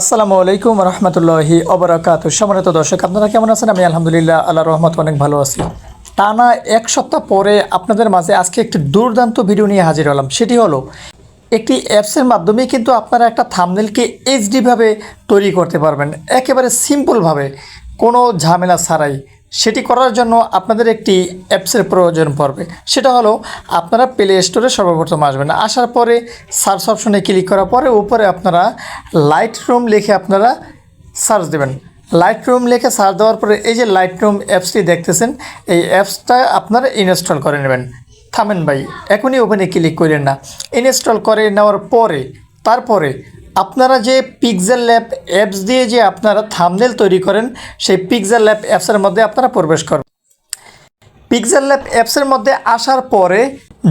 আসসালামু আলাইকুম রহমতুল্লাহি অবরাকাত। সম্মানিত দর্শক, আপনারা কেমন আছেন? আমি আলহামদুলিল্লাহ, আল্লাহ রহমত অনেক ভালো আছি। টানা এক সপ্তাহ পরে আপনাদের মাঝে আজকে একটি দুর্দান্ত ভিডিও নিয়ে হাজির হলাম। সেটি হলো, একটি অ্যাপসের মাধ্যমে কিন্তু আপনারা একটা থামনেলকে এইচডিভাবে তৈরি করতে পারবেন। একেবারে সিম্পলভাবে কোনো ঝামেলা ছাড়াই। সেটি করার জন্য আপনাদের একটি অ্যাপসের প্রয়োজন পড়বে। সেটা হলো আপনারা প্লে স্টোরে সর্বপ্রথম আসবেন। আসার পরে সার্চ অপশনে ক্লিক করার পরে উপরে আপনারা লাইট রুম লিখে আপনারা সার্চ দেবেন। লাইট রুম লিখে সার্চ দেওয়ার পরে এই যে লাইট রুম অ্যাপসটি দেখতেছেন, এই অ্যাপসটা আপনারা ইনস্টল করে নেবেন। থামেন ভাই, এখনই ওখানে ক্লিক করেন না। ইনস্টল করে নেওয়ার পরে, তারপরে আপনারা যে পিকজেল ল্যাব অ্যাপস দিয়ে যে আপনারা থামনেল তৈরি করেন, সেই পিকজেল ল্যাব অ্যাপসের মধ্যে আপনারা প্রবেশ করবেন পিক্সেল ল্যাব অ্যাপসের মধ্যে আসার পরে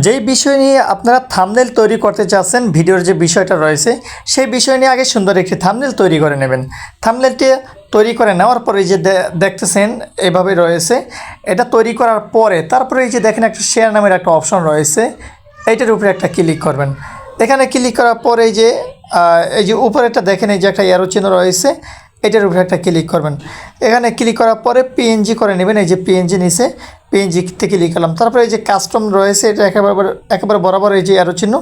যেই বিষয় নিয়ে আপনারা থামনেল তৈরি করতে চাচ্ছেন, ভিডিওর যে বিষয়টা রয়েছে, সেই বিষয় নিয়ে আগে সুন্দর একটি থামনেল তৈরি করে নেবেন। থামনেলটি তৈরি করে নেওয়ার পরে যে দেখতেছেন, এভাবে রয়েছে। এটা তৈরি করার পরে, তারপরে এই যে দেখেন একটা শেয়ার নামের একটা অপশন রয়েছে। এইটার উপরে একটা ক্লিক করবেন। এখানে ক্লিক করার পরে যে এই যে উপরেটা দেখেন, এই যে একটা অ্যারো চিহ্ন রয়েছে, এটার উপরে একটা ক্লিক করবেন। এখানে ক্লিক করার পরে পিএনজি করে নেবেন, এই যে পিএনজি নিচে পিএনজিতে ক্লিক করলাম। তারপরে এই যে কাস্টম রয়েছে, এটা একেবারে একেবারে বরাবর এই যে অ্যারো চিহ্ন,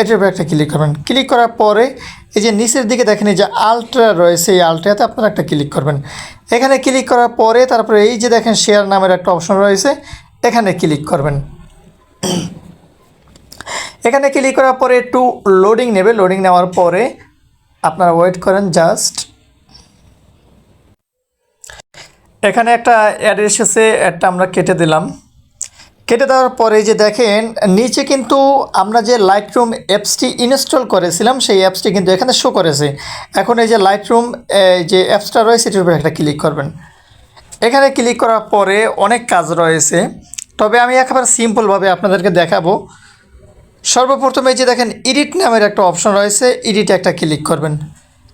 এটার উপরে একটা ক্লিক করবেন। ক্লিক করার পরে এই যে নিচের দিকে দেখেন, এই যে আলট্রা রয়েছে, এই আলট্রাতে আপনারা একটা ক্লিক করবেন। এখানে ক্লিক করার পরে তারপরে এই যে দেখেন শেয়ার নামের একটা অপশন রয়েছে, এখানে ক্লিক করবেন। এখানে ক্লিক করার পরে একটু লোডিং নেবে। লোডিং নেওয়ার পরে আপনারা ওয়েট করেন জাস্ট এখানে একটা অ্যাড এসেছে অ্যাডটা আমরা কেটে দিলাম। কেটে দেওয়ার পরে যে দেখেন, নিচে কিন্তু আমরা যে লাইট রুম অ্যাপসটি ইনস্টল করেছিলাম, সেই অ্যাপসটি কিন্তু এখানে শো করেছে। এখন এই যে লাইট রুম যে অ্যাপসটা রয়েছে, এটির উপরে একটা ক্লিক করবেন। এখানে ক্লিক করার পরে অনেক কাজ রয়েছে। তবে আমি একেবারে সিম্পলভাবে আপনাদেরকে দেখাবো। সর্বপ্রথমে যে দেখেন এডিট নামের একটা অপশন রয়েছে এডিটে একটা ক্লিক করবেন।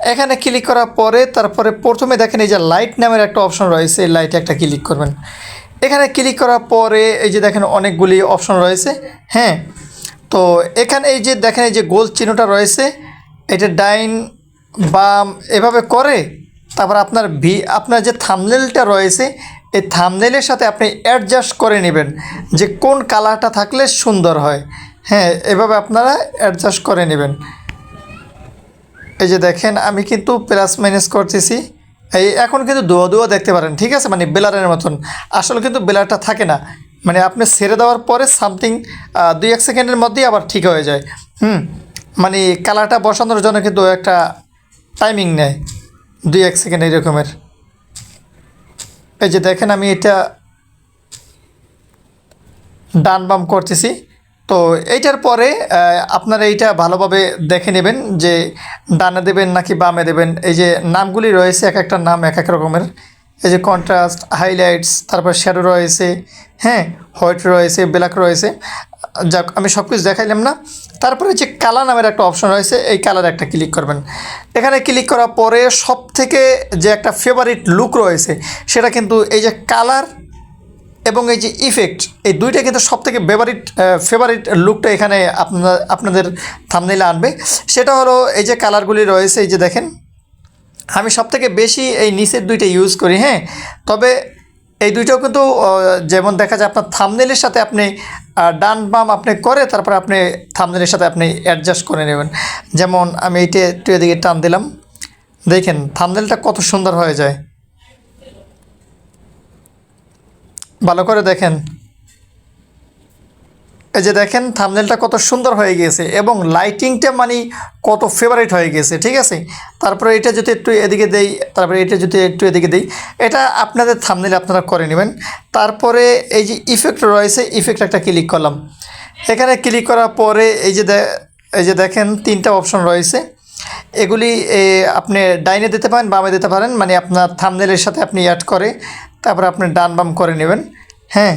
এখানে ক্লিক করার পরে, তারপরে প্রথমে দেখেন এই যে লাইট নামের একটা অপশন রয়েছে, এই লাইটে একটা ক্লিক করবেন। এখানে ক্লিক করার পরে এই যে দেখেন অনেকগুলি অপশন রয়েছে হ্যাঁ? তো এখানে এই যে দেখেন এই যে গোল চিহ্নটা রয়েছে, এটা ডাইন, বাম, এভাবে করে, তারপর আপনার ভি আপনার যে থামনেলটা রয়েছে, এই থামনেলের সাথে আপনি অ্যাডজাস্ট করে নেবেন যে কোন কালারটা থাকলে সুন্দর হয়। হ্যাঁ এভাবে আপনারা অ্যাডজাস্ট করে নেবেন। এই যে দেখেন, আমি কিন্তু প্লাস মাইনাস করতেছি। এই এখন কিন্তু দুয়ো দুয়ো দেখতে পারেন, ঠিক আছে? মানে বেলারের মতন। আসলে কিন্তু বেলারটা থাকে না। মানে আপনি ছেড়ে দেওয়ার পরে সামথিং দুই এক সেকেন্ডের মধ্যেই আবার ঠিক হয়ে যায়। হুম? মানে কালারটা বসানোর জন্য কিন্তু একটা টাইমিং নেয়, দুই এক সেকেন্ড এরকমের। এই যে দেখেন, আমি এটা ডান বাম করতেছি। তো এইটার পরে আপনারা এইটা ভালোভাবে দেখে নেবেন যে ডানে দেবেন নাকি বামে দেবেন। এই যে নামগুলি রয়েছে, এক একটা নাম এক এক রকমের। এই যে কন্ট্রাস্ট হাইলাইটস তারপর শ্যাডো রয়েছে হ্যাঁ হোয়াইট রয়েছে ব্ল্যাক রয়েছে। যাক, আমি সব কিছু দেখাইলাম না। তারপরে যে কালার নামের একটা অপশন রয়েছে, এই কালার একটা ক্লিক করবেন। এখানে ক্লিক করার পরে সব থেকে যে একটা ফেভারিট লুক রয়েছে, সেটা কিন্তু এই যে কালার এবং এই যে ইফেক্ট এই দুইটা কিন্তু সব থেকে ফেভারিট ফেভারিট লুকটা এখানে আপনার, আপনাদের থামনেলে আনবে। সেটা হলো এই যে কালারগুলি রয়েছে, এই যে দেখেন। আমি সব থেকে বেশি এই নিচের দুইটা ইউজ করি হ্যাঁ? তবে এই দুইটাও কিন্তু যেমন দেখা যায় আপনার থামনেলের সাথে আপনি ডান বাম আপনি করে, তারপরে আপনি থামনেলের সাথে আপনি অ্যাডজাস্ট করে নেবেন। যেমন আমি এইটা, একটু এদিকে টান দিলাম। দেখেন থামনেলটা কত সুন্দর হয়ে যায়। ভালো করে দেখেন। এই যে দেখেন থামনেলটা কত সুন্দর হয়ে গিয়েছে এবং লাইটিংটা মানে কত ফেভারিট হয়ে গেছে, ঠিক আছে? তারপরে এটা যদি একটু এদিকে দেই, তারপরে এটা যদি একটু এদিকে দিই, এটা আপনাদের থামনেল আপনারা করে নেবেন। তারপরে এই যে ইফেক্ট রয়েছে ইফেক্ট একটা ক্লিক করলাম। এখানে ক্লিক করার পরে এই যে এই যে দেখেন, তিনটা অপশন রয়েছে। এগুলি আপনি ডাইনে দিতে পারেন, বামে দিতে পারেন মানে আপনার থামনেলের সাথে আপনি অ্যাড করে। তারপরে আপনি ডান বাম করে নেবেন। হ্যাঁ।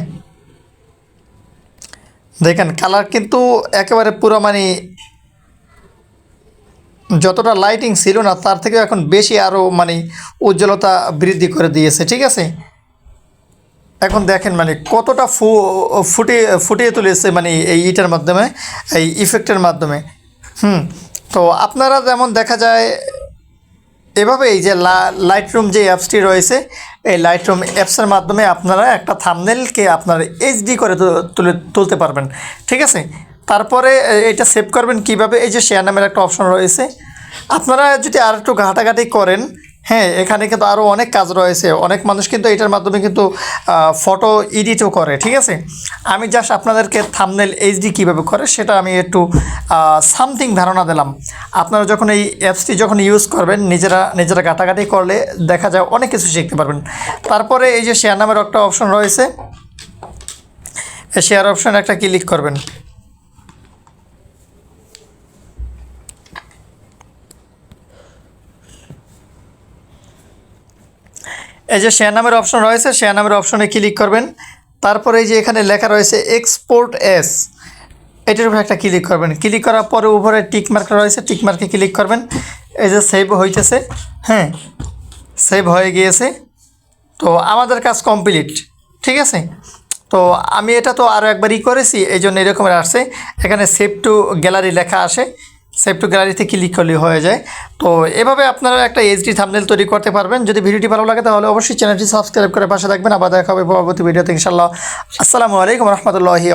দেখেন, কালার কিন্তু একেবারে পুরো মানে যতটা লাইটিং ছিল না, তার থেকে এখন বেশি আরও মানে উজ্জ্বলতা বৃদ্ধি করে দিয়েছে, ঠিক আছে? এখন দেখেন মানে কতটা ফু ফুটিয়ে ফুটিয়ে তুলেছে মানে এই ইটার মাধ্যমে, এই ইফেক্টের মাধ্যমে। হুম, তো আপনারা যেমন দেখা যায় এভাবে এই যে লাইট রুম যে অ্যাপসটি রয়েছে, এই লাইটরুম অ্যাপসের মাধ্যমে আপনারা একটা থামনেলকে আপনার এইচডি করে তুলে তুলতে পারবেন। ঠিক আছে? তারপরে এটা সেভ করবেন কীভাবে? এই যে শেয়ার নামের একটা অপশন রয়েছে। আপনারা যদি আর একটু ঘাটাঘাটি করেন হ্যাঁ এখানে কিন্তু আরও অনেক কাজ রয়েছে। অনেক মানুষ কিন্তু এটার মাধ্যমে কিন্তু ফটো এডিটও করে, ঠিক আছে? আমি জাস্ট আপনাদেরকে থামনেল এইচডি কীভাবে করে সেটা আমি একটু সামথিং ধারণা দিলাম। আপনারা যখন এই অ্যাপসটি যখন ইউজ করবেন, নিজেরা নিজেরা ঘাটাঘাটি করলে দেখা যায় অনেক কিছু শিখতে পারবেন। তারপরে এই যে শেয়ার নামের একটা অপশন রয়েছে। শেয়ার অপশন একটা ক্লিক করবেন। এই যে শেয়ার নামের অপশন রয়েছে শেয়ার নামের অপশনে ক্লিক করবেন। তারপরে এই যে এখানে লেখা রয়েছে এক্সপোর্ট এস এটার উপরে একটা ক্লিক করবেন। ক্লিক করার পরে উপরে টিক মার্ক রয়েছে টিক মার্কে ক্লিক করবেন। এই যে সেভ হইতেছে হ্যাঁ সেভ হয়ে গিয়েছে। তো আমাদের কাজ কমপ্লিট ঠিক আছে? তো আমি এটা তো আরও একবারই করেছি এই জন্য এরকমের আসছে এখানে সেভ টু গ্যালারি লেখা আসে। সেভ টু গ্যালারিতে ক্লিক করলে হয়ে যায়। তো এভাবে আপনারা একটা এইচডি থামনেল তৈরি করতে পারবেন। যদি ভিডিওটি ভালো লাগে তাহলে অবশ্যই চ্যানেলটি সাবস্ক্রাইব করে পাশে থাকবেন। আবার দেখা হবে পরবর্তী ভিডিওতে ইনশাল্লাহ আসসালামু আলাইকুম রহমতুল্লাহি